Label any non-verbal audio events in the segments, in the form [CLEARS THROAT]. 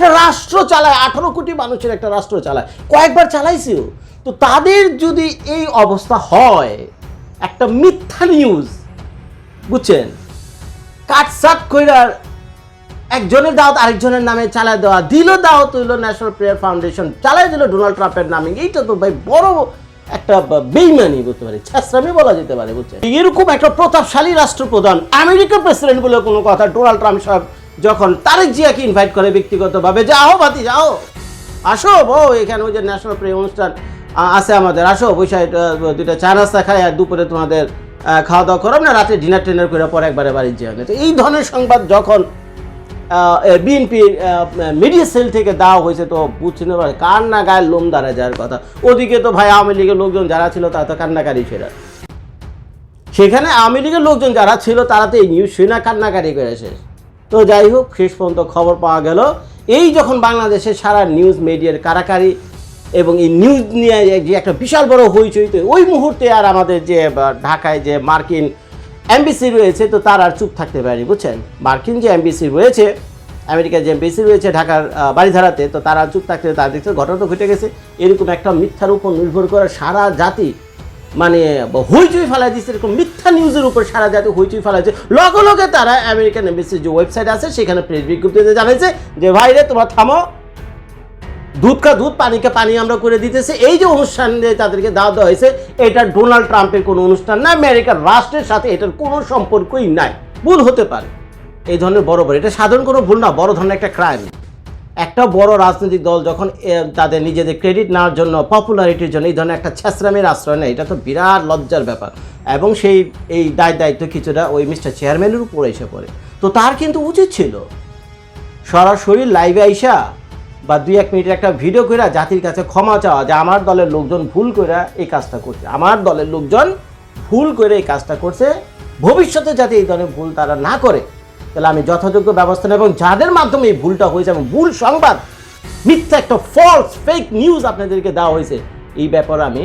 একটা রাষ্ট্র চালায়, আঠারো কোটি মানুষের একটা রাষ্ট্র চালায়। কয়েকবার চালাইছেও। তো তাদের যদি এই অবস্থা হয়, একটা মিথ্যা নিউজ বুঝছেন? কাটসাট কইরা একজনের দাওয়াত আরেকজনের নামে চালায় দেওয়া, দিল দাওয়াত হইল ন্যাশনাল প্রেয়ার ফাউন্ডেশন চালাই দিল ডোনাল্ড ট্রাম্পের নামে। এইটা তো ভাই বড় একটা বেইমানি বলতে পারে ছেসরামি বলা যেতে পারে, বুঝছেন? এরকম একটা প্রতাপশালী রাষ্ট্রপ্রধান, আমেরিকার প্রেসিডেন্ট বলে কোনো কথা, ডোনাল্ড ট্রাম্প সাহেব যখন তারেক জিয়াকে ইনভাইট করে ব্যক্তিগতভাবে যাও বাতি যাও। আসো বউ, এখানে ওই যে ন্যাশনাল প্রে অনুষ্ঠান আছে আমাদের। আসো বৈশা দুইটা চা নাস্তা খাই, আর দুপুরে তোমাদের খাওয়া দাওয়া করো। না, রাতে ডিনার টিনার করে পরে একবারে বাড়ি যেয়ে তো এই ধরনের সংবাদ যখন বিএনপি মিডিয়া সেল থেকে দেওয়া হয়েছে, তো বুঝছি না কার না গায়ের লোম দাঁড়ায় যাওয়ার কথা। ওদিকে তো ভাই আওয়ামী লীগের লোকজন যারা ছিল, তারা তো কান্নাকারি সেরা সেখানে আওয়ামী লীগের লোকজন যারা ছিল, তারা তো এই নিউজ শুনে কান্নাকারি করে শেষ তো যাই হোক, শেষ পর্যন্ত খবর পাওয়া গেল। এই যখন বাংলাদেশে সারা নিউজ মিডিয়ার কারাকারি এবং এই নিউজ নিয়ে যে একটা বিশাল বড় হইচই, তো ওই মুহূর্তে আর আমাদের যে ঢাকায় যে মার্কিন এমবিসি রয়েছে, তো তার আর চুপ থাকতে পারেনি, বুঝছেন? মার্কিন যে এমবিসি রয়েছে, আমেরিকার যে এমবিসি রয়েছে ঢাকার বাড়িধারাতে তো তারা চুপ থাকতে তার দেখছে ঘটনা তো ঘটে গেছে। এরকম একটা মিথ্যার উপর নির্ভর করে সারা জাতি মানে হইচই ফেলাই দিচ্ছে এরকম মিথ্যা নিউজের উপর সারা জাতি হইচই ফেলাইছে। লগে লগে তারা আমেরিকান এমবিসির যে ওয়েবসাইট আছে, সেখানে প্রেস বিজ্ঞপ্তিতে জানাইছে যে, ভাই রে, তোমরা থামো। দুধ কা দুধ পানিকে পানি আমরা করে দিতেছি। এই যে অনুষ্ঠান তাদেরকে দাওয়া দেওয়া হয়েছে, এটা ডোনাল্ড ট্রাম্পের কোনো অনুষ্ঠান না আমেরিকার রাষ্ট্রের সাথে এটার কোনো সম্পর্কই নাই। ভুল হতে পারে। এই ধরনের বড় বড়, এটা সাধারণ কোনো ভুল না, বড় ধরনের একটা ক্রাইম একটা বড় রাজনৈতিক দল যখন তাদের নিজেদের ক্রেডিট নেওয়ার জন্য পপুলারিটির জন্য, এই ধরনের একটা ছেসরামের আশ্রয় নেয়, এটা তো বিরাট লজ্জার ব্যাপার। এবং সেই, এই দায় দায়িত্ব কিছুটা ওই মিস্টার চেয়ারম্যানের উপর এসে পড়ে। তো তার কিন্তু উচিত ছিল সরাসরি লাইভে আইসা বা দুই এক মিনিটের একটা ভিডিও করে জাতির কাছে ক্ষমা চাওয়া যে আমার দলের লোকজন ভুল করে এই কাজটা করছে। আমার দলের লোকজন ভুল করে এই কাজটা করছে। ভবিষ্যতে যাতে এই ধরনের ভুল তারা না করে তাহলে আমি যথাযোগ্য ব্যবস্থা নেব এবং যাদের মাধ্যমে এই ভুলটা হয়েছে এবং ভুল সংবাদ, মিথ্যা একটা ফলস ফেক নিউজ আপনাদেরকে দেওয়া হয়েছে, এই ব্যাপারে আমি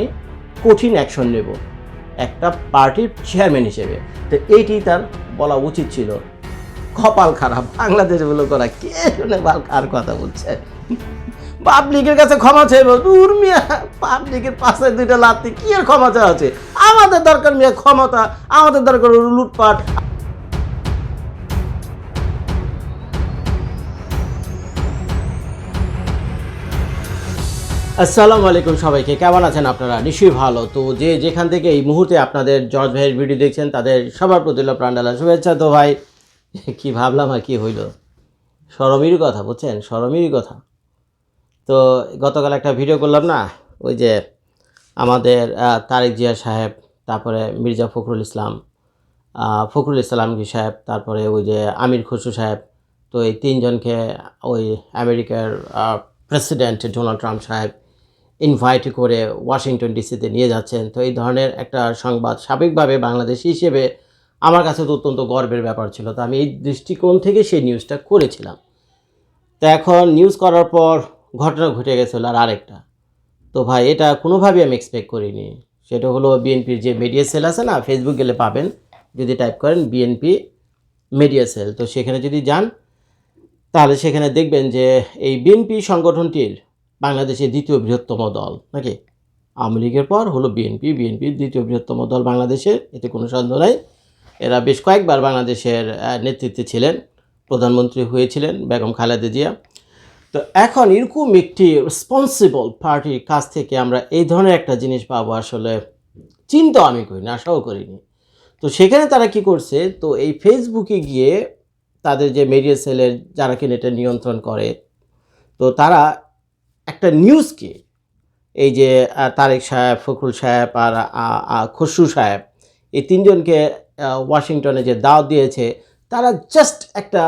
কঠিন অ্যাকশন নেব। একটা পার্টির চেয়ারম্যান হিসেবে। তো এইটি তার বলা উচিত ছিল। কপাল খারাপ। বাংলাদেশ বলে করা কে শুনে কার কথা বলছে? পাবলিকের কাছে ক্ষমা চাইব দূর মিয়া পাবলিকের পাশে দুইটা লাত্তি, কি আর ক্ষমা চাওয়া আছে? আমাদের দরকার মিয়া ক্ষমতা, আমাদের দরকার লুটপাট। আসসালামু আলাইকুম সবাইকে। কেমন আছেন আপনারা? নিশ্চয়ই ভালো। তো যে যেখান থেকে এই মুহূর্তে আপনাদের জর্জ ভাইয়ের ভিডিও দেখছেন, তাদের সবার প্রতি প্রাণডালা শুভেচ্ছা। তো ভাই, কি ভাবলাম আর কি হইল? সরমেরই কথা, বুঝছেন? সরমেরই কথা। তো গতকাল একটা ভিডিও করলাম না? ওই যে আমাদের তারেক জিয়া সাহেব, তারপরে মির্জা ফখরুল ইসলাম ফখরুল ইসলাম সাহেব, তারপরে ওই যে আমির খসরু সাহেব, তো এই তিনজনকে ওই আমেরিকার প্রেসিডেন্ট ডোনাল্ড ট্রাম্প সাহেব ইনভাইট করে ওয়াশিংটন ডিসিতে নিয়ে যাচ্ছেন। তো এই ধরনের একটা সংবাদ সাবেকভাবে বাংলাদেশি হিসেবে আমার কাছে তো অত্যন্ত গর্বের ব্যাপার ছিল। তো আমি এই দৃষ্টিকোণ থেকে সেই নিউজটা করেছিলাম। তো এখন নিউজ করার পর ঘটনা ঘটে গেছিল আর আরেকটা। তো ভাই, এটা কোনোভাবেই আমি এক্সপেক্ট করিনি। সেটা হলো বিএনপির যে মিডিয়া সেল আছে না ফেসবুক গেলে পাবেন। যদি টাইপ করেন বিএনপি মিডিয়া সেল তো সেখানে যদি যান, তাহলে সেখানে দেখবেন যে এই বিএনপি সংগঠনটির বাংলাদেশের দ্বিতীয় বৃহত্তম দল, নাকি? আওয়ামী লীগের পর হলো বিএনপি বিএনপির দ্বিতীয় বৃহত্তম দল বাংলাদেশের, এতে কোনো সন্দেহ নাই। এরা বেশ কয়েকবার বাংলাদেশের নেতৃত্বে ছিলেন, প্রধানমন্ত্রী হয়েছিলেন বেগম খালেদা জিয়া। তো এখন এরকম একটি রেসপন্সিবল পার্টির কাছ থেকে আমরা এই ধরনের একটা জিনিস পাবো আসলে, চিন্তা আমি করিনি, আশাও করিনি। তো সেখানে তারা কি করছে? তো এই ফেসবুকে গিয়ে তাদের যে মিডিয়া সেলের যারা কিনা এটা নিয়ন্ত্রণ করে, তো তারা একটা নিউজকে, এই যে তারেক সাহেব, ফখরুল সাহেব আর খসরু সাহেব, এই তিনজনকে ওয়াশিংটনে যে দাওয়াত দিয়েছে, তারা জাস্ট একটা,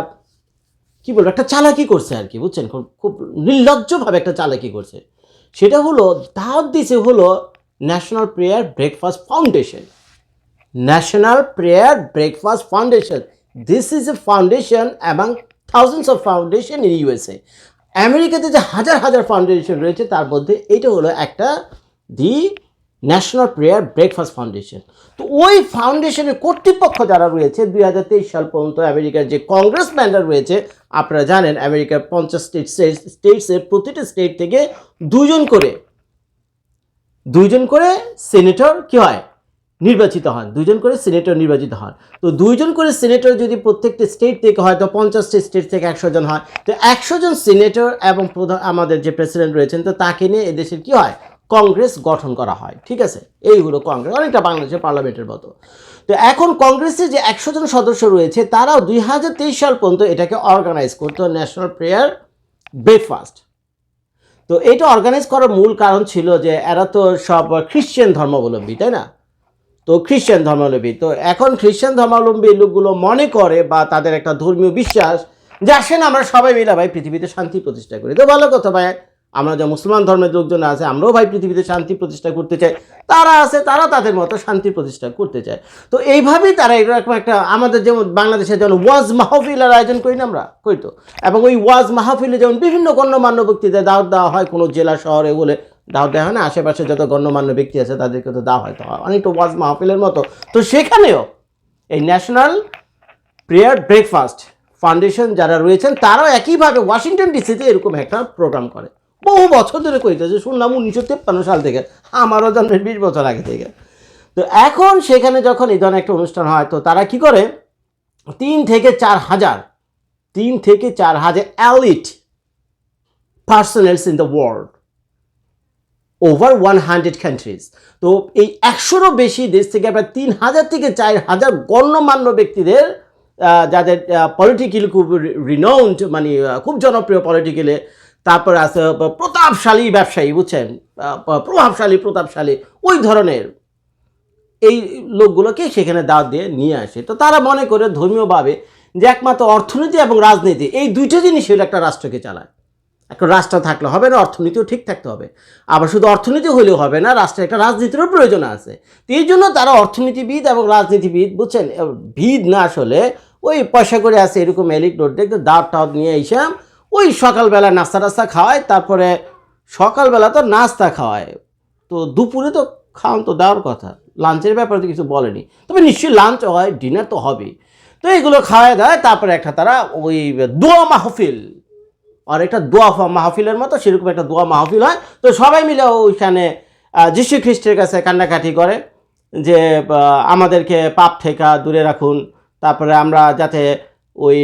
কি বলব, একটা চালাকি করছে আর কি, বুঝছেন? খুব খুব নির্লজ্জভাবে একটা চালাকি করছে। সেটা হলো, দাওয়াত দিয়েছে হলো national prayer breakfast foundation national prayer breakfast foundation this is a foundation among thousands of foundation in USA আমেরিকাতে যে হাজার হাজার ফাউন্ডেশন রয়েছে, তার মধ্যে এইটা হলো একটা the national prayer breakfast foundation তো ওই ফাউন্ডেশনের কর্তৃপক্ষ যারা রয়েছে, দুই হাজার তেইশ সাল পর্যন্ত আমেরিকার যে কংগ্রেসম্যানরা রয়েছে, আপনারা জানেন আমেরিকার পঞ্চাশ স্টেট স্টেটসের প্রতিটি স্টেট থেকে দুজন করে, দুইজন করে সেনেটর কি হয়? নির্বাচিত হন। দুইজন করে সিনেটর নির্বাচিত হন। তো দুইজন করে সিনেটর যদি প্রত্যেকটি স্টেট থেকে হয়, তো পঞ্চাশটি স্টেট থেকে একশো জন হয়। তো একশো জন সিনেটর এবং প্রধান আমাদের যে প্রেসিডেন্ট রয়েছেন, তো তাকে নিয়ে এদেশের কি হয়? কংগ্রেস গঠন করা হয়। ঠিক আছে? এইগুলো কংগ্রেস, অনেকটা বাংলাদেশের পার্লামেন্টের মতো। তো এখন কংগ্রেসের যে একশো জন সদস্য রয়েছে, তারাও দুই হাজার তেইশ সাল পর্যন্ত এটাকে অর্গানাইজ করতো ন্যাশনাল প্রেয়ার ব্রেকফাস্ট তো এটা অর্গানাইজ করার মূল কারণ ছিল যে, এরা তো সব খ্রিশ্চান ধর্মাবলম্বী, তাই না? তো খ্রিশ্চান ধর্মাবলম্বী। তো এখন খ্রিশ্চান ধর্মাবলম্বী লোকগুলো মনে করে বা তাদের একটা ধর্মীয় বিশ্বাস যে আসেন আমরা সবাই মিলে ভাই পৃথিবীতে শান্তি প্রতিষ্ঠা করি। তো ভালো কথা ভাই, আমরা যে মুসলমান ধর্মের লোকজন আছে, আমরাও ভাই পৃথিবীতে শান্তি প্রতিষ্ঠা করতে চাই। তারা আছে, তারা তাদের মতো শান্তি প্রতিষ্ঠা করতে চায়। তো এইভাবেই তারা এরকম একটা আমাদের যেমন বাংলাদেশে যেমন ওয়াজ মাহফিলের আয়োজন করি না আমরা? করি তো? এবং ওই ওয়াজ মাহফিলে যেমন বিভিন্ন গণ্যমান্য ব্যক্তিদের দাওয়াত দেওয়া হয় কোনো জেলা, শহরে বলে দাওয়াত দেওয়া হয় না, আশেপাশে যত গণ্যমান্য ব্যক্তি আছে তাদেরকে তো দেওয়া হয়। তো অনেকটা ওয়াজ মাহফিলের মতো। তো সেখানেও এই ন্যাশনাল প্রেয়ার ব্রেকফাস্ট ফাউন্ডেশন যারা রয়েছেন, তারাও একইভাবে ওয়াশিংটন ডিসিতে এরকম একটা প্রোগ্রাম করে। বহু বছর ধরে করিতেছে শুনলাম উনিশশো তেপ্পান্ন সাল থেকে, আমারও জন্মের বিশ বছর আগে থেকে। তো এখন সেখানে যখন এই ধরনের একটা অনুষ্ঠান হয়, তো তারা কি করে? তিন থেকে চার হাজার, তিন থেকে চার হাজার elite personals in the world. Over one hundred countries তো এই একশোরও বেশি দেশ থেকে প্রায় তিন হাজার থেকে চার হাজার গণ্যমান্য ব্যক্তিদের যাদের পলিটিক্যাল খুব রিনাউন্ড মানে খুব জনপ্রিয় পলিটিক্যালে তারপর আছে প্রতাপশালী ব্যবসায়ী, বুঝছেন? প্রভাবশালী, প্রতাপশালী, ওই ধরনের। এই লোকগুলোকে সেখানে দাওয়াত দিয়ে নিয়ে আসে। তো তারা মনে করে ধর্মীয়ভাবে যে একমাত্র অর্থনীতি এবং রাজনীতি, এই দুইটা জিনিস হলো একটা রাষ্ট্রকে চালায়। একটা রাষ্ট্র থাকলে হবে না, অর্থনীতিও ঠিক থাকতে হবে। আবার শুধু অর্থনীতি হলেও হবে না, রাষ্ট্রের একটা রাজনীতিরও প্রয়োজন আছে। তো এই জন্য তারা অর্থনীতিবিদ এবং রাজনীতিবিদ, বুঝছেন? ভিদ না আসলে ওই পয়সা করে আছে এরকম এলিক রোড দেখতে দাঁত টাওয়াত নিয়ে এসে ওই সকালবেলা নাস্তা টাস্তা খাওয়ায়, তারপরে সকালবেলা তো নাস্তা খাওয়ায়। তো দুপুরে তো খাওয়ান তো দেওয়ার কথা, লাঞ্চের ব্যাপারে তো কিছু বলেনি। তবে নিশ্চয়ই লাঞ্চ হয়, ডিনার তো হবেই। তো এগুলো খাওয়ায় দেয়, তারপরে একটা তারা ওই দোয়া মাহফিল আর একটা দোয়া মাহফিলের মতো, সেরকম একটা দোয়া মাহফিল হয়। তো সবাই মিলে ওইখানে যীশু খ্রিস্টের কাছে কান্নাকাটি করে যে আমাদেরকে পাপ থেকে দূরে রাখুন। তারপরে আমরা যাতে ওই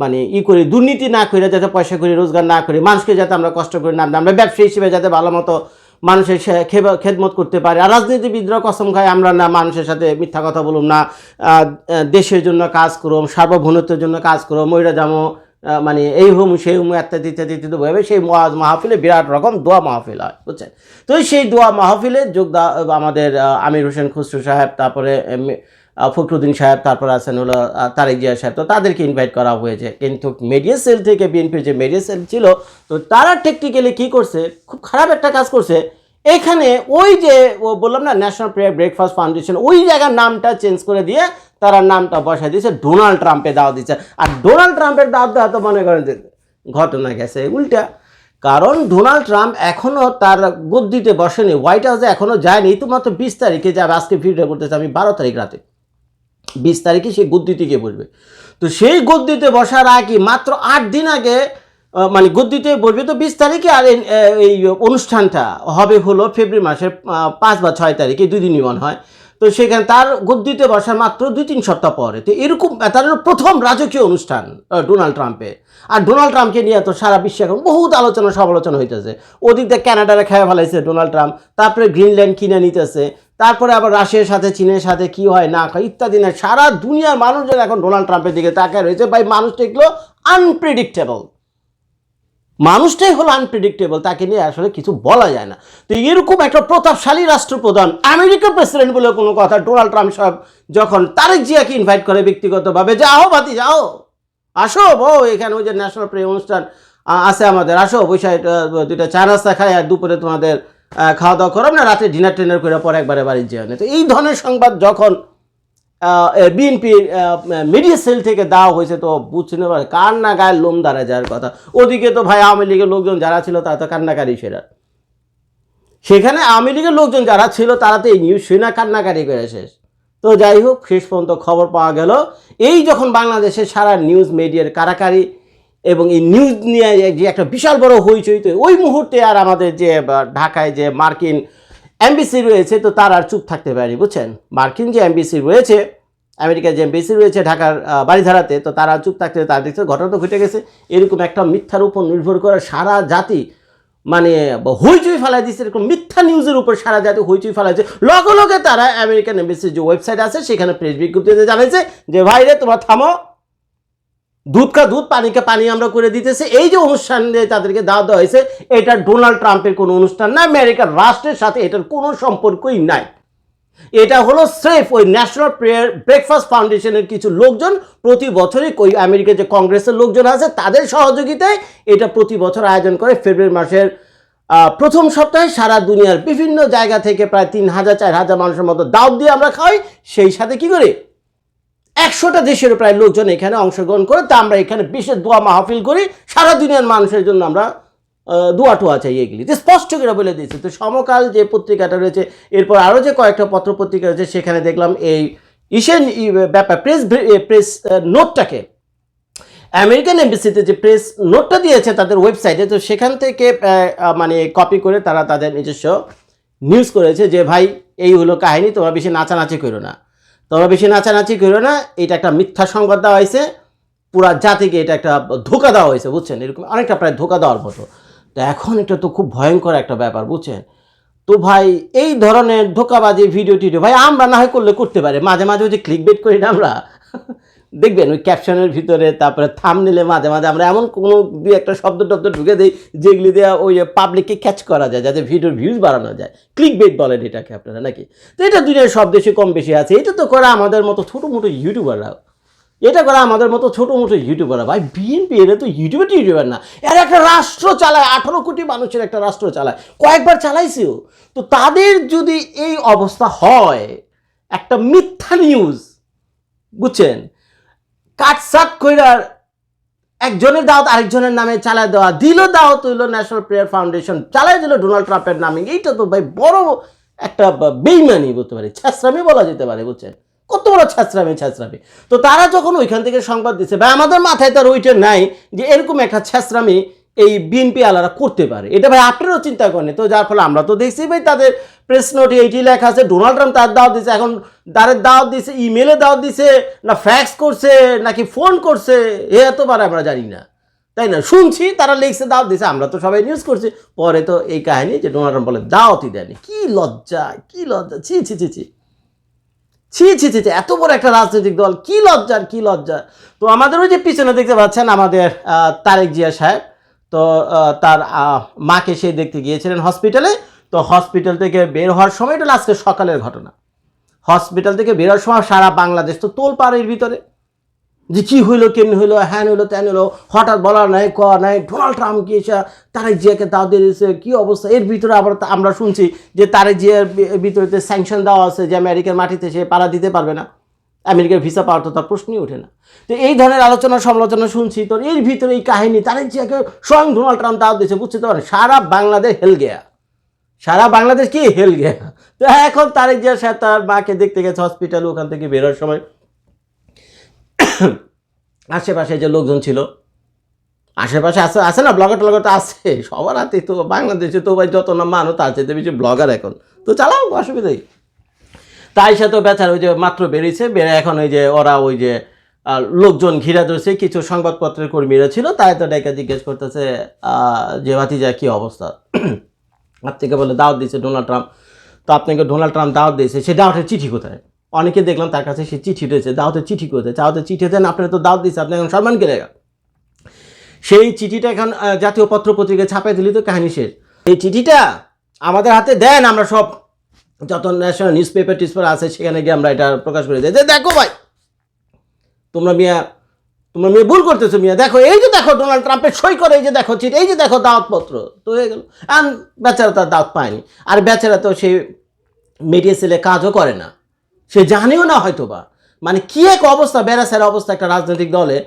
মানে ই করি, দুর্নীতি না করে, যাতে পয়সা করি, রোজগার না করি, মানুষকে যাতে আমরা কষ্ট করি না, আমরা ব্যবসায়ী হিসেবে যাতে ভালো মতো মানুষের খেদমত করতে পারে। আর রাজনীতিবিদরা কসম খায়, আমরা না মানুষের সাথে মিথ্যা কথা বলুম না। দেশের জন্য কাজ করুম, সার্বভৌমত্বের জন্য কাজ করুম ওইটা যেমন মানে এই হুম, সেই হুম ইত্যাদি ইত্যাদি ইত্যাদি ভাবে সেই মাহফিলে বিরাট রকম দোয়া মাহফিল হয়, বুঝছেন? তো সেই দোয়া মাহফিলে যোগ দা- আমাদের আমির হোসেন খুসরু সাহেব, তারপরে ফখরুদ্দিন সাহেব, তারপর আছেন হলো তারেক জিয়া সাহেব, তো তাদেরকে ইনভাইট করা হয়েছে। কিন্তু মিডিয়া সেল থেকে বিএনপির যে মিডিয়া সেল ছিল, তো তারা টেকনিক্যালি কী করছে? খুব খারাপ একটা কাজ করছে। এখানে ওই যে, ও বললাম না ন্যাশনাল প্রেয়ার ব্রেকফাস্ট ফাউন্ডেশন ওই জায়গার নামটা চেঞ্জ করে দিয়ে তারা নামটা বসায় দিয়েছে ডোনাল্ড ট্রাম্পে দাওয়া দিচ্ছে। আর ডোনাল্ড ট্রাম্পের দাওয়াত দেওয়া তো মনে করেন যে ঘটনা গেছে, উল্টা। কারণ ডোনাল্ড ট্রাম্প এখনও তার গদ্দিতে বসেনি হোয়াইট হাউসে এখনও যায়নি তো মাত্র বিশ তারিখে যাবে আজকে ভিডিও করতেছে, আমি বারো তারিখ রাতে। বিশ তারিখে সেই গদ্দিতে গিয়ে বসবে। তো সেই গদ্দিতে বসার আগে মাত্র আট দিন আগে মানে বসবে। তো বিশ তারিখে আর এই- অনুষ্ঠানটা হবে হলো ফেব্রুয়ারি মাসের পাঁচ বা ছয় তারিখে দুই দিনই মনে হয়। তো সেখানে তার গদ্দিতে বসার মাত্র দুই তিন সপ্তাহ পরে। তো এরকম তার প্রথম রাজকীয় অনুষ্ঠান ডোনাল্ড ট্রাম্পে আর ডোনাল্ড ট্রাম্পকে নিয়ে তো সারা বিশ্বে এখন বহুত আলোচনা, সমালোচনা হইতেছে। ওদিক দিয়ে ক্যানাডারে খেয়ে ফেলাইছে ডোনাল্ড ট্রাম্প, তারপরে গ্রিনল্যান্ড কিনে নিতেছে, তারপরে আবার রাশিয়ার সাথে, চীনের সাথে কি হয়, না হয়, ইত্যাদি না সারা দুনিয়ার মানুষজন এখন ডোনাল্ড ট্রাম্পের দিকে তাকায় রয়েছে। ভাই মানুষটা এগুলো আনপ্রেডিক্টেবল মানুষটাই হলো আনপ্রেডিক্টেবল তাকে নিয়ে আসলে কিছু বলা যায় না। তো এরকম একটা প্রতাপশালী রাষ্ট্রপ্রধান, আমেরিকার প্রেসিডেন্ট বলে কোনো কথা ডোনাল্ড ট্রাম্প সাহেব যখন তারেক জিয়াকে ইনভাইট করে ব্যক্তিগতভাবে যাও বাতি, যাও, আসো, বউ, এখানে ওই যে ন্যাশনাল প্রে অনুষ্ঠান আছে আমাদের, আসো বৈশাখ দুইটা চা নাস্তা খাই, আর দুপুরে তোমাদের খাওয়া দাওয়া করো না রাতে ডিনার টিনার করে পরে একবারে বাড়ি যেও তো এই ধরনের সংবাদ যখন বিএনপি মিডিয়া সেল থেকে দেওয়া হয়েছে তো বুঝছি না না গায়ের লোম দাঁড়ায় যাওয়ার কথা। ওদিকে তো ভাই আওয়ামী লীগের লোকজন যারা ছিল তারা তো কান্নাকারি সেরা। সেখানে আওয়ামী লীগের লোকজন যারা ছিল তারা তো এই নিউজ শুনে কান্নাকাটি করে শেষ। তো যাই হোক, শেষ পর্যন্ত খবর পাওয়া গেল। এই যখন বাংলাদেশে সারা নিউজ মিডিয়ার কারাকারি এবং এই নিউজ নিয়ে যে একটা বিশাল বড় হইচই, তো ওই মুহূর্তে আর আমাদের যে ঢাকায় যে মার্কিন এমবিসি রয়েছে, তো তার আর চুপ থাকতে পারেনি, বুঝছেন? মার্কিন যে এমবিসি রয়েছে, আমেরিকার যে এমবিসি রয়েছে ঢাকার বাড়িধারাতে তো তারা চুপ থাকতে তার দেখতে ঘটনা তো ঘটে গেছে, এরকম একটা মিথ্যার উপর নির্ভর করে সারা জাতি মানে হইচই ফেলাই দিচ্ছে এরকম মিথ্যা নিউজের উপর সারা জাতি হইচই ফেলা ফেলাইছে। লগে লগে তারা আমেরিকান এমবিসির যে ওয়েবসাইট আছে, সেখানে প্রেস বিজ্ঞপ্তিতে জানাইছে যে, ভাই রে, তোমরা থামো দুধ কা দুধ পানিকে পানি আমরা করে দিতেছি। এই যে অনুষ্ঠানে তাদেরকে দাওয়া দেওয়া হয়েছে, এটা ডোনাল্ড ট্রাম্পের কোনো অনুষ্ঠান না, আমেরিকার রাষ্ট্রের সাথে এটার কোনো সম্পর্কই নাই। এটা হলো স্রেফ ওই ন্যাশনাল প্রেয়ার, ব্রেকফাস্ট ফাউন্ডেশনের কিছু লোকজন প্রতি বছরই ওই আমেরিকার যে কংগ্রেসের লোকজন আছে, তাদের সহযোগিতায় এটা প্রতি বছর আয়োজন করে। ফেব্রুয়ারি মাসের প্রথম সপ্তাহে সারা দুনিয়ার বিভিন্ন জায়গা থেকে প্রায় তিন হাজার, চার হাজার মানুষের মতো দাওয়াত দিয়ে আমরা খাই সেই সাথে কি করে? একশোটা দেশের প্রায় লোকজন এখানে অংশগ্রহণ করে, তা আমরা এখানে বিশেষ দোয়া মাহফিল করি। সারা দুনিয়ার মানুষের জন্য আমরা দোয়া টোয়া চাই এগুলি। তো স্পষ্ট করে বলে দিয়েছে। তো সমকাল যে পত্রিকাটা রয়েছে, এরপর আরও যে কয়েকটা পত্র পত্রিকা রয়েছে, সেখানে দেখলাম এই ইসেন ব্যাপার প্রেস প্রেস নোটটাকে। আমেরিকান এমবিসিতে যে প্রেস নোটটা দিয়েছে তাদের ওয়েবসাইটে, তো সেখান থেকে মানে কপি করে তারা তাদের নিজস্ব নিউজ করেছে যে, ভাই, এই হলো কাহিনী, তোমরা বেশি নাচানাচি করো না। তোমরা বেশি নাচানাচি করো না, এটা একটা মিথ্যা সংবাদ দেওয়া হয়েছে, পুরা জাতিকে এটা একটা ধোকা দেওয়া হয়েছে, বুঝছেন? এরকম অনেকটা প্রায় ধোকা দেওয়ার মতো। তো এখন এটা তো খুব ভয়ঙ্কর একটা ব্যাপার, বুঝছেন? তো ভাই, এই ধরনের ধোকাবাজি ভিডিও টিডিও ভাই, আমরা না হয় করলে করতে পারে। মাঝে মাঝে ওই যে ক্লিক বেট করি না আমরা? দেখবেন ওই ক্যাপশনের ভিতরে, তারপরে থাম নিলে মাঝে মাঝে আমরা এমন কোনো দুই একটা শব্দ টব্দ ঢুকে দিই যেগুলি দিয়ে ওই পাবলিককে ক্যাচ করা যায়, যাতে ভিডিওর ভিউজ বাড়ানো যায়। ক্লিক বেট বলেন এটাকে আপনারা, নাকি? তো এটা দুনিয়ার সব দেশে কম বেশি আছে। এটা তো করা আমাদের মতো ছোটো মোটো ইউটিউবাররা এটা করা আমাদের মতো ছোটো মোটো ইউটিউবাররা ভাই বিএনপি এরা তো ইউটিউবার টিউটিউবার না। এরা একটা রাষ্ট্র চালায়, আঠারো কোটি মানুষের একটা রাষ্ট্র চালায়। কয়েকবার চালাইছেও। তো তাদের যদি এই অবস্থা হয়, একটা মিথ্যা নিউজ বুঝছেন? কাটসাট কইরার একজনের দাওয়াত আরেকজনের নামে চালায় দেওয়া, দিল দাওয়াত, হইল ন্যাশনাল প্রেয়ার ফাউন্ডেশন চালায় দিল ডোনাল্ড ট্রাম্পের নামে। এইটা তো ভাই বড় একটা বেইমানি বলতে পারি, ছ্যাঁচড়ামি বলা যেতে পারে, বুঝছেন? কত বড় ছ্যাঁচড়ামি ছ্যাঁচড়ামি। তো তারা যখন ওইখান থেকে সংবাদ দিচ্ছে ভাই, আমাদের মাথায় তার ওইটা নাই যে এরকম একটা ছ্যাঁচড়ামি এই বিএনপি আলারা করতে পারে। এটা ভাই আপনারাও চিন্তা করেন। তো যার ফলে আমরা তো দেখছি ভাই তাদের প্রেস নোটে এইটি লেখা আছে ডোনাল্ড ট্রাম্প তার দাওয়াত দিছে, এখন দাঁড়ের দাওয়াত দিছে ইমেলে দাওয়াত দিছে, না ফ্যাক্স করছে, নাকি ফোন করছে, এ এতবার আমরা জানি না। তাই না? শুনছি, তারা লিখছে, দাওয়াত দিছে, আমরা তো সবাই নিউজ করছি। পরে তো এই কাহিনী যে ডোনাল্ড ট্রাম্প বলে দাওয়াতই দেয়নি। কী লজ্জা কী লজ্জা, ছি ছি ছি ছি। ছি ছি ছি এত বড় একটা রাজনৈতিক দল, কী লজ্জার, কী লজ্জা তো আমাদের ওই যে পিছনে দেখতে পাচ্ছেন আমাদের তারেক জিয়া সাহেব। তো তার মাকে সে দেখতে গিয়েছিলেন হসপিটালে তো হসপিটাল থেকে বের হওয়ার সময় এটা আজকে সকালের ঘটনা। হসপিটাল থেকে বের হওয়ার সময় সারা বাংলাদেশ তো তোল পাড়ের ভিতরে। যে কী হইল, কেমনি হইল, হ্যান হইল, ত্যান হইল, হঠাৎ বলা নাই ক নাই, ডোনাল্ড ট্রাম্প গিয়েছে তারেক জিয়াকে দাও দিয়ে দিয়েছে, কী অবস্থা? এর ভিতরে আবার আমরা শুনছি যে তারেক জিয়ার বি- ভিতরে স্যাংশন দেওয়া আছে যে আমেরিকার মাটিতে সে পাড়া দিতে পারবে না। আমেরিকার ভিসা পাওয়ার তো তার প্রশ্নই ওঠে না। তো এই ধরনের আলোচনা সমালোচনা শুনছি তো এর ভিতরে এই কাহিনী তারেক জিয়াকে স্বয়ং ডোনাল্ড ট্রাম্প দাওয়াত দিয়েছে, বুঝতে পারেন সারা বাংলাদেশ হেল গেয়া। সারা বাংলাদেশ কি হেল গেয়া? তো এখন তারেক জিয়া সাহেব তার মাকে দেখতে গেছে হসপিটালে ওখান থেকে বেরোর সময়। আশেপাশে যে লোকজন ছিল, আশেপাশে আছে আছে না? ব্লগার ট্লগার তো আছে, সবার হাতে তো। বাংলাদেশে তো ভাই যত না মানুষ তার চাইতে বেশি ব্লগার এখন। তো চালাও অসুবিধাই তাই সাথে বেচার ওই যে মাত্র বেরিয়েছে, বেড়ে এখন ওই যে ওরা ওই যে লোকজন ঘিরে ধরছে, কিছু সংবাদপত্রের কর্মীরা ছিল, তাই তো ডেকে জিজ্ঞেস করতেছে যে ভাতিজা কী অবস্থা? [CLEARS THROAT] আপনাকে বলে, দাওয়াত দিয়েছে ডোনাল্ড ট্রাম্প। তো আপনাকে ডোনাল্ড ট্রাম্প দাওয়াত দিয়েছে, সে দাওয়াতের চিঠি কোথায়? অনেকে দেখলাম তার কাছে সে চিঠি রয়েছে, দাওয়াতের চিঠি কোথায়? দাওয়াতের চিঠি দেন আপনার তো দাওয়াত দিয়েছে আপনি এখন সম্মান কে লেগা? সেই চিঠিটা এখন জাতীয় পত্র পত্রিকায় ছাপাই দিলি তো, কাহিনী শেষ। এই চিঠিটা আমাদের হাতে দেন, আমরা সব যত ন্যাশনাল নিউজ পেপার টিউজপেপার আছে, সেখানে গিয়ে আমরা এটা প্রকাশ করে দিই। যে দেখো ভাই, তোমরা মিয়া, তোমরা মেয়ে ভুল করতেছো মিয়া। দেখো, এই যে দেখো ডোনাল্ড ট্রাম্পের সই করে, এই যে দেখো চিঠি এই যে দেখো দাওয়াতপত্র, তো হয়ে গেল। আর বেচারা তার দাওয়াত পায়নি। আর বেচারা তো সে মিডিয়া সেলে কাজও করে না। সে জানেও না হয়তো বা মানে কি এক অবস্থা বেড়াসের অবস্থা একটা রাজনৈতিক দলে।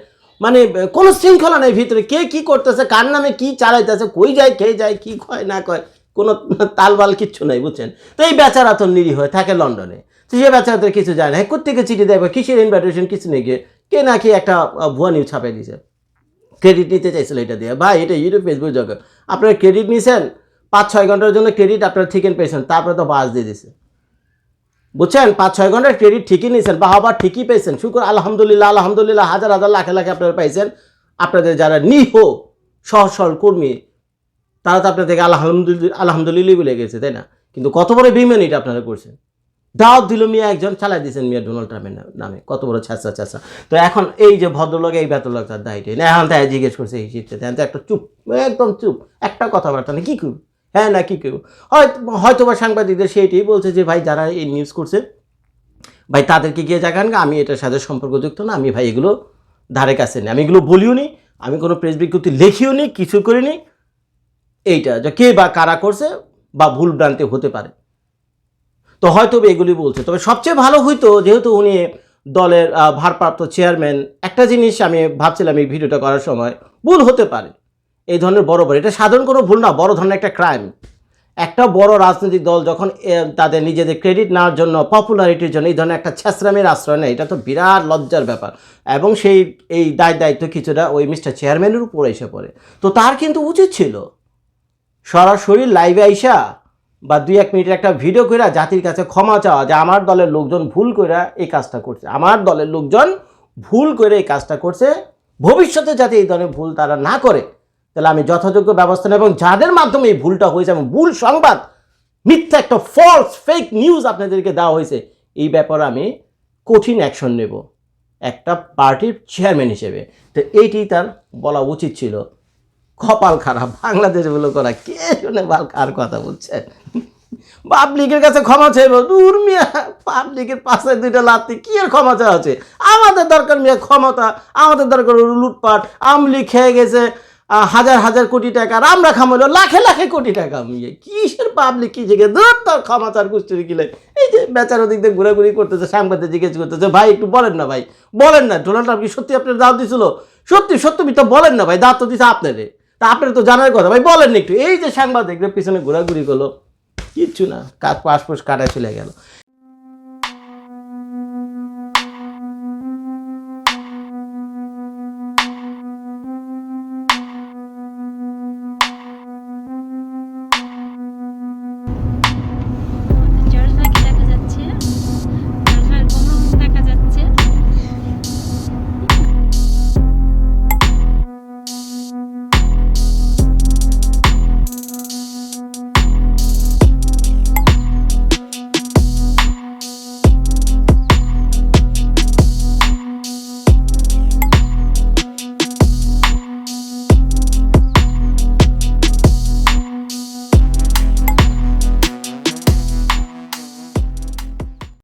মানে কোনো শৃঙ্খলা নেই ভিতরে। কে কি করতেছে, কার নামে কি চালাইতেছে, কই যায়, কে যায়, কি কয়, না কয়। কোনো তালবাল কিচ্ছু নাই বুঝছেন তো এই বেচারা তো নিরীহ হয়ে থাকে লন্ডনে তো সে বেচারা তো কিছু জানে না হ্যাঁ কোথেকে চিঠি দেবে কিসের ইনভাইটেশন কিছু নেই গিয়ে কে নাকি একটা ভুয়া নিউজ ছাপাই দিয়েছে ক্রেডিট নিতে চাইছিল এটা দিয়ে ভাই এটা ইউটিউব ফেসবুক জগৎ আপনারা ক্রেডিট নিছেন পাঁচ ছয় ঘণ্টার জন্য ক্রেডিট আপনারা ঠিকই পেয়েছেন তারপরে তো বাস দিয়ে দিছে বুঝছেন পাঁচ ছয় ঘণ্টার ক্রেডিট ঠিকই নিয়েছেন বা আবার ঠিকই পেয়েছেন শুক্র আলহামদুলিল্লাহ আলহামদুলিল্লাহ হাজার হাজার লাখে লাখে আপনারা পাইছেন আপনাদের যারা নিহ সহজ সরল কর্মী তারা তো আপনাদেরকে আলহামদুলিল্লাহ আলহামদুলিল্লাহ বলে গেছে তাই না? কিন্তু কত বড় বিমানিটা আপনারা করছেন? দাওয়াত দিল মিয়া একজন চালাই দিয়েছেন মিয়া ডোনাল্ড ট্রাম্পের নামে। কত বড় ছ্যাঁচা ছ্যাঁচা তো এখন এই যে ভদ্রলোক এই বেতলোক তার দায়িত্ব। না এখন তাই জিজ্ঞেস করছে এই শীতটা দেন তো একটা চুপ একদম চুপ একটা কথাবার্তা না কী করব? হ্যাঁ না কী করব? হয়তো বা সাংবাদিকদের সেইটাই বলছে যে ভাই যারা এই নিউজ করছে ভাই তাদেরকে গিয়ে গা, আমি এটার সাথে সম্পর্কযুক্ত না আমি ভাই এগুলো ধারে কাছে নেই। আমি এগুলো বলিও নি আমি কোনো প্রেস বিজ্ঞপ্তি লেখিও নি কিছু করিনি। এইটা যে কে বা কারা করছে বা ভুল ভ্রান্তি হতে পারে। তো হয়তো এগুলি বলছে। তবে সবচেয়ে ভালো হইতো যেহেতু উনি দলের ভারপ্রাপ্ত চেয়ারম্যান, একটা জিনিস আমি ভাবছিলাম এই ভিডিওটা করার সময়, ভুল হতে পারে। এই ধরনের বড় বড়, এটা সাধারণ কোনো ভুল না, বড় ধরনের একটা ক্রাইম একটা বড় রাজনৈতিক দল যখন তাদের নিজেদের ক্রেডিট নেওয়ার জন্য পপুলারিটির জন্য, এই ধরনের একটা ছেঁচড়ামের আশ্রয় নেয়, এটা তো বিরাট লজ্জার ব্যাপার। এবং সেই, এই দায় দায়িত্ব কিছুটা ওই মিস্টার চেয়ারম্যানের উপরে এসে পড়ে। তো তার কিন্তু উচিত ছিল সরাসরি লাইভে আইসা বা দুই এক মিনিটের একটা ভিডিও করে জাতির কাছে ক্ষমা চাওয়া যে আমার দলের লোকজন ভুল করে এই কাজটা করছে। আমার দলের লোকজন ভুল করে এই কাজটা করছে। ভবিষ্যতে যাতে এই ধরনের ভুল তারা না করে, তাহলে আমি যথাযোগ্য ব্যবস্থা নেব এবং যাদের মাধ্যমে এই ভুলটা হয়েছে এবং ভুল সংবাদ, মিথ্যা একটা ফলস ফেক নিউজ আপনাদেরকে দেওয়া হয়েছে, এই ব্যাপারে আমি কঠিন অ্যাকশন নেব। একটা পার্টির চেয়ারম্যান হিসেবে। তো এইটি তার বলা উচিত ছিল। কপাল খারাপ। বাংলাদেশ বলে করা কে শুনে বাল কার কথা বলছেন পাবলিকের কাছে ক্ষমা চাইব দূর মিয়া, পাবলিকের পাশে দুইটা লাত্তি, কি আর ক্ষমা চাওয়া আছে? আমাদের দরকার মিয়া ক্ষমতা, আমাদের দরকার লুটপাট। আমলি খেয়ে গেছে হাজার হাজার কোটি টাকা আমরা খামাইলো লাখে লাখে কোটি টাকা মিয়ে। কিসের পাবলিক কি জেগে দূর তার ক্ষমা চার গোষ্ঠীর কিলে এই যে বেচার ওদিক দিয়ে ঘোরাঘুরি করতেছে, সাংবাদিক জিজ্ঞেস করতেছে, ভাই, একটু বলেন না ভাই। বলেন না ডোনাল্ড ট্রাম্প কি সত্যি আপনার দাওয়াত দিছিল? সত্যি সত্যি তো বলেন না ভাই, দাওয়াত তো দিছে আপনারে। তা আপনার তো জানার কথা। ভাই, বলেন একটু। এই যে সাংবাদিকরা পিছনে ঘোরাঘুরি করল, কিচ্ছু না। কাজ পাসপোর্ট কাটায় চলে গেল।